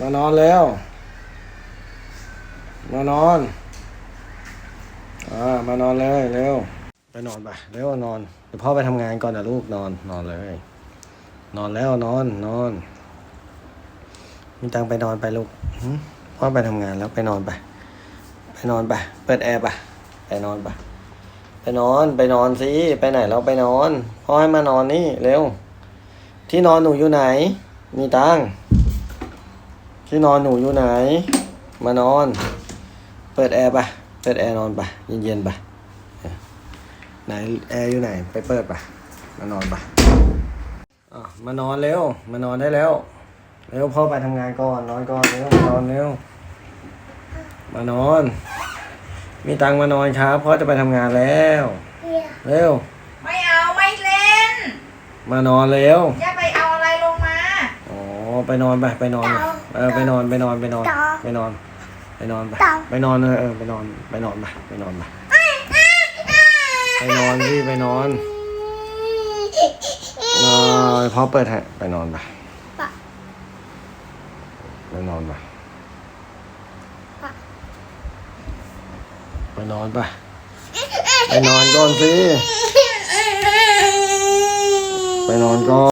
มานอนแล้ว มานอน อ่ามานอนเลยเร็ว ไปนอนไปเร็วนอน เดี๋ยวพ่อไปทำงานก่อนนะลูกนอนนอนเลย นอนแล้วนอนนอน มีตังไปนอนไปลูกพ่อไปทำงานแล้วไปนอนไป ไปนอนไป เปิดแอร์ไปไปนอนไปไปนอนไปนอนสิไปไหนเราไปนอนพ่อให้มานอนนี่เร็ว ที่นอนหนูอยู่ไหน มีตังค์ ที่นอนหนูอยู่ไหน มานอน เปิดแอร์ไปเปิดแอร์นอนไปเย็นๆไปไหนแอร์อยู่ไหน ไปเปิดไปมานอนไปอะมานอนเร็ว มานอนได้แล้ว เร็วพ่อไปทำงานก่อนนอนก่อนเร็วนอนเร็ว มานอน มีตังค์มานอนครับพ่อจะไปทำงานแล้ว เร็ว ไม่เอาไม่เล่น มานอนเร็วอย่าไปเอาอะไรลงมา อ๋อ ไปนอนไปไปนอน เออไปนอนไปนอนไปนอนไปนอนไปนอนไปไปนอนเออเออไปนอนไปนอนไปไปนอนไปไปนอนสิไปนอนนอนพ่อเปิดให้ไปนอนไปไปนอนไปไปนอนไปไปนอนก่อนสิไปนอนก่อน